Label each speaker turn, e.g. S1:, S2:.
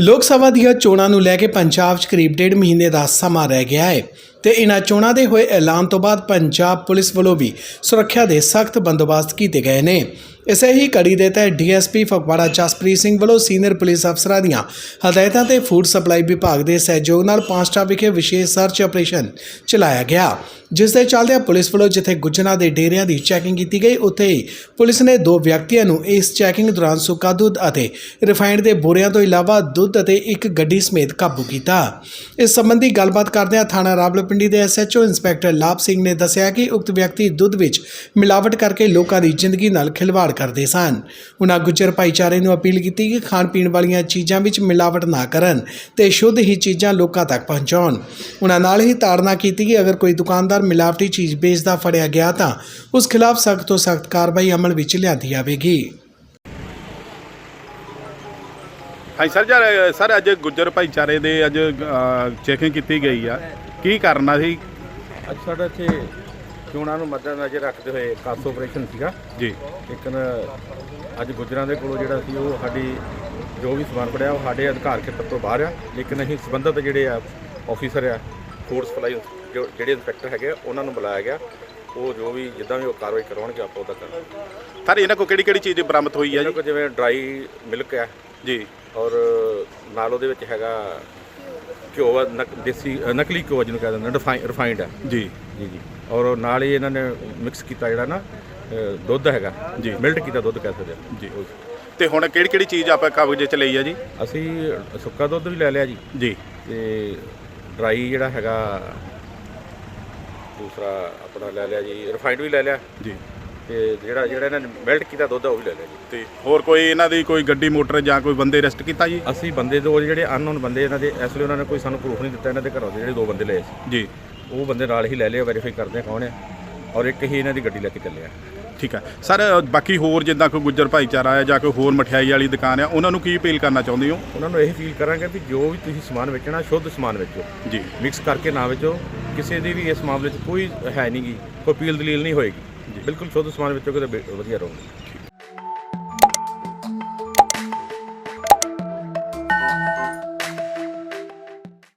S1: ਲੋਕ ਸਭਾ ਦੀਆਂ ਚੋਣਾਂ ਨੂੰ ਲੈ ਕੇ ਪੰਜਾਬ 'ਚ ਕਰੀਬ ਡੇਢ ਮਹੀਨੇ ਦਾ ਸਮਾਂ ਰਹਿ ਗਿਆ ਹੈ ਤੇ ਇਨ੍ਹਾਂ ਚੋਣਾਂ ਦੇ ਹੋਏ ਐਲਾਨ ਤੋਂ ਬਾਅਦ ਪੰਜਾਬ ਪੁਲਿਸ ਵੱਲੋਂ ਵੀ ਸੁਰੱਖਿਆ ਦੇ ਸਖਤ ਬੰਦੋਬਸਤ ਕੀਤੇ ਗਏ ਨੇ। ਇਸੇ ਹੀ ਕੜੀ ਦੇ ਤਹਿਤ ਡੀਐਸਪੀ ਫਗਵਾੜਾ ਜਸਪ੍ਰੀਤ ਸਿੰਘ ਵੱਲੋਂ ਸੀਨੀਅਰ ਪੁਲਿਸ ਅਫਸਰਾਂ ਦੀਆਂ ਹਦਾਇਤਾਂ ਤੇ ਫੂਡ ਸਪਲਾਈ ਵਿਭਾਗ ਦੇ ਸਹਿਯੋਗ ਨਾਲ ਪਾਂਸਟਾ ਵਿਖੇ ਵਿਸ਼ੇਸ਼ ਸਰਚ ਆਪਰੇਸ਼ਨ ਚਲਾਇਆ ਗਿਆ, ਜਿਸ ਦੇ ਚੱਲਦਿਆਂ ਪੁਲਿਸ ਵੱਲੋਂ ਜਿੱਥੇ ਗੁੱਜਰਾਂ ਦੇ ਡੇਰਿਆਂ ਦੀ ਚੈਕਿੰਗ ਕੀਤੀ ਗਈ, ਉੱਥੇ ਹੀ ਪੁਲਿਸ ਨੇ ਦੋ ਵਿਅਕਤੀਆਂ ਨੂੰ ਇਸ ਚੈਕਿੰਗ ਦੌਰਾਨ ਸੁੱਕਾ ਦੁੱਧ ਅਤੇ ਰਿਫਾਈਨਡ ਦੇ ਬੋਰਿਆਂ ਤੋਂ ਇਲਾਵਾ ਦੁੱਧ ਅਤੇ ਇੱਕ ਗੱਡੀ ਸਮੇਤ ਕਾਬੂ ਕੀਤਾ। ਇਸ ਸੰਬੰਧੀ ਗੱਲਬਾਤ ਕਰਦਿਆਂ ਥਾਣਾ ਰਾਵਲਪਿੰਡੀ ਦੇ ਐਸਐਚਓ ਇੰਸਪੈਕਟਰ ਲਾਭ ਸਿੰਘ ਨੇ ਦੱਸਿਆ ਕਿ ਉਕਤ ਵਿਅਕਤੀ ਦੁੱਧ ਵਿੱਚ ਮਿਲਾਵਟ ਕਰਕੇ ਲੋਕਾਂ ਦੀ ਜ਼ਿੰਦਗੀ ਨਾਲ ਖਿਲਵਾੜ ਕਰਦੇ ਸਨ। ਉਨ੍ਹਾਂ ਗੁੱਜਰ ਭਾਈਚਾਰੇ ਨੂੰ ਅਪੀਲ ਕੀਤੀ ਕਿ ਖਾਣ ਪੀਣ ਵਾਲੀਆਂ ਚੀਜ਼ਾਂ ਵਿੱਚ ਮਿਲਾਵਟ ਨਾ ਕਰਨ ਤੇ ਸ਼ੁੱਧ ਹੀ ਚੀਜ਼ਾਂ ਲੋਕਾਂ ਤੱਕ ਪਹੁੰਚਾਉਣ। ਉਨ੍ਹਾਂ ਨਾਲ ਹੀ ਤਾੜਨਾ ਕੀਤੀ ਕਿ ਅਗਰ ਕੋਈ ਦੁਕਾਨਦਾਰ ਮਿਲਾਵਟੀ ਚੀਜ਼ ਵੇਚਦਾ ਫੜਿਆ ਗਿਆ ਤਾਂ ਉਸ ਖਿਲਾਫ ਸਖਤ ਤੋਂ ਸਖਤ ਕਾਰਵਾਈ ਅਮਲ ਵਿੱਚ ਲਿਆਂਦੀ ਜਾਵੇਗੀ।
S2: ਹਾਂਜੀ ਸਰ ਜਰ ਸਰ ਅੱਜ ਗੁੱਜਰ ਭਾਈਚਾਰੇ ਦੇ ਅੱਜ ਚੈਕਿੰਗ ਕੀਤੀ ਗਈ ਆ। ਕੀ ਕਰਨਾ ਸੀ?
S3: ਅੱਜ ਸਾਡਾ ਇੱਥੇ ਚੋਣਾਂ ਨੂੰ ਮੱਦੇਨਜ਼ਰ ਰੱਖਦੇ ਹੋਏ ਕਾਸ ਆਪਰੇਸ਼ਨ ਸੀਗਾ।
S2: ਜੀ।
S3: ਲੇਕਿਨ ਅੱਜ ਗੁਜਰਾਂ ਦੇ ਕੋਲੋਂ ਜਿਹੜਾ ਸੀ ਉਹ ਸਾਡੀ ਜੋ ਵੀ ਸਮਾਨ ਪੜਿਆ ਉਹ ਸਾਡੇ ਅਧਿਕਾਰ ਖੇਤਰ ਤੋਂ ਬਾਹਰ ਆ। ਲੇਕਿਨ ਅਸੀਂ ਸੰਬੰਧਿਤ ਜਿਹੜੇ ਆ ਆਫੀਸਰ ਆ ਫੂਡ ਸਪਲਾਈ ਜੋ ਜਿਹੜੇ ਇੰਸਪੈਕਟਰ ਹੈਗੇ ਆ, ਉਹਨਾਂ ਨੂੰ ਬੁਲਾਇਆ ਗਿਆ। ਉਹ ਜੋ ਵੀ ਜਿੱਦਾਂ ਵੀ ਉਹ ਕਾਰਵਾਈ ਕਰਵਾਉਣਗੇ ਆਪਾਂ ਉਹਦਾ ਕਰਾਂਗੇ।
S2: ਸਰ ਇਹਨਾਂ ਕੋਲ ਕਿਹੜੀ ਕਿਹੜੀ ਚੀਜ਼ ਬਰਾਮਦ ਹੋਈ ਜੀ?
S3: ਕੋਲ ਜਿਵੇਂ ਡਰਾਈ ਮਿਲਕ ਆ।
S2: ਜੀ।
S3: ਔਰ ਨਾਲ ਉਹਦੇ ਵਿੱਚ ਹੈਗਾ ਘਿਓ ਆ, ਨਕ- ਦੇਸੀ ਅ, ਨਕਲੀ ਘਿਓ ਜਿਹਨੂੰ ਕਹਿੰਦੇ ਨੇ ਰਿਫਾਈਨਡ ਆ।
S2: ਜੀ।
S3: ਜੀ ਜੀ। ਔਰ ਨਾਲ ਹੀ ਇਹਨਾਂ ਨੇ ਮਿਕਸ ਕੀਤਾ ਜਿਹੜਾ ਨਾ ਅ, ਦੁੱਧ ਹੈਗਾ।
S2: ਜੀ।
S3: ਮਿਲਟ ਕੀਤਾ ਦੁੱਧ ਕਹਿ ਸਕਦੇ ਆ।
S2: ਜੀ। ਤੇ ਹੁਣ ਕਿਹੜੀ ਕਿਹੜੀ ਚੀਜ਼ ਆਪਾਂ ਕਾਬੂ ਚ ਲਈ ਆ ਜੀ?
S3: ਅਸੀਂ ਸੁੱਕਾ ਦੁੱਧ ਵੀ ਲੈ ਲਿਆ ਜੀ।
S2: ਜੀ।
S3: ਤੇ ਡਰਾਈ ਜਿਹੜਾ ਹੈਗਾ ਦੂਸਰਾ ਆਪਣਾ ਲੈ ਲਿਆ ਜੀ ਰਿਫਾਈਨਡ ਵੀ ਲੈ ਲਿਆ।
S2: ਜੀ।
S3: ਤੇ ਜਿਹੜਾ ਜਿਹੜਾ ਇਹਨਾਂ ਨੇ ਮੈਲਟ ਕੀਤਾ ਦੁੱਧ ਆ ਉਹ ਵੀ ਲੈ ਲਿਆ ਜੀ।
S2: ਤੇ ਹੋਰ ਕੋਈ ਇਹਨਾਂ ਦੀ ਕੋਈ ਗੱਡੀ ਮੋਟਰ ਜਾਂ ਕੋਈ ਬੰਦੇ ਅਰੈਸਟ ਕੀਤਾ ਜੀ?
S3: ਅਸੀਂ ਬੰਦੇ ਦੋ ਜਿਹੜੇ ਅਨਨੋਨ ਬੰਦੇ ਇਹਨਾਂ ਦੇ ਇਸ ਲਈ ਉਹਨਾਂ ਨੇ ਕੋਈ ਸਾਨੂੰ ਪ੍ਰੂਫ ਨਹੀਂ ਦਿੱਤਾ ਇਹਨਾਂ ਦੇ ਘਰੋਂ ਦੇ ਜਿਹੜੇ ਦੋ ਬੰਦੇ ਲਏ ਸੀ।
S2: ਜੀ।
S3: ਉਹ ਬੰਦੇ ਨਾਲ ਹੀ ਲੈ ਲਿਆ ਵੈਰੀਫਾਈ ਕਰਦੇ ਆ ਕੌਣ ਆ ਔਰ ਇੱਕ ਹੀ ਇਹਨਾਂ ਦੀ ਗੱਡੀ ਲੈ ਕੇ ਚੱਲੇ ਆ।
S2: ਠੀਕ ਹੈ ਸਰ ਬਾਕੀ ਹੋਰ ਜਿੱਦਾਂ ਕੋਈ ਗੁੱਜਰ ਭਾਈਚਾਰਾ ਹੈ ਜਾਂ ਕੋਈ ਹੋਰ ਮਠਿਆਈ ਵਾਲੀ ਦੁਕਾਨ ਆ ਉਹਨਾਂ ਨੂੰ ਕੀ ਅਪੀਲ ਕਰਨਾ ਚਾਹੁੰਦੇ ਹੋ?
S3: ਉਹਨਾਂ ਨੂੰ ਇਹ ਫੀਲ ਕਰਾਂਗੇ ਵੀ ਜੋ ਵੀ ਤੁਸੀਂ ਸਮਾਨ ਵੇਚਣਾ ਸ਼ੁੱਧ ਸਮਾਨ ਵੇਚੋ।
S2: ਜੀ।
S3: ਮਿਕਸ ਕਰਕੇ ਨਾ ਵੇਚੋ। ਕਿਸੇ ਦੀ ਵੀ ਇਸ ਮਾਮਲੇ 'ਚ ਕੋਈ ਹੈ ਨਹੀਂਗੀ ਕੋਈ ਅਪੀਲ ਦਲੀਲ ਨਹੀਂ ਹੋਏਗੀ। ਬਿਲਕੁਲ ਸ਼ੁੱਧ ਸਮਾਨ ਵਿੱਚੋਂ ਕਿਤੇ ਵਧੀਆ ਰਹੋਗੇ।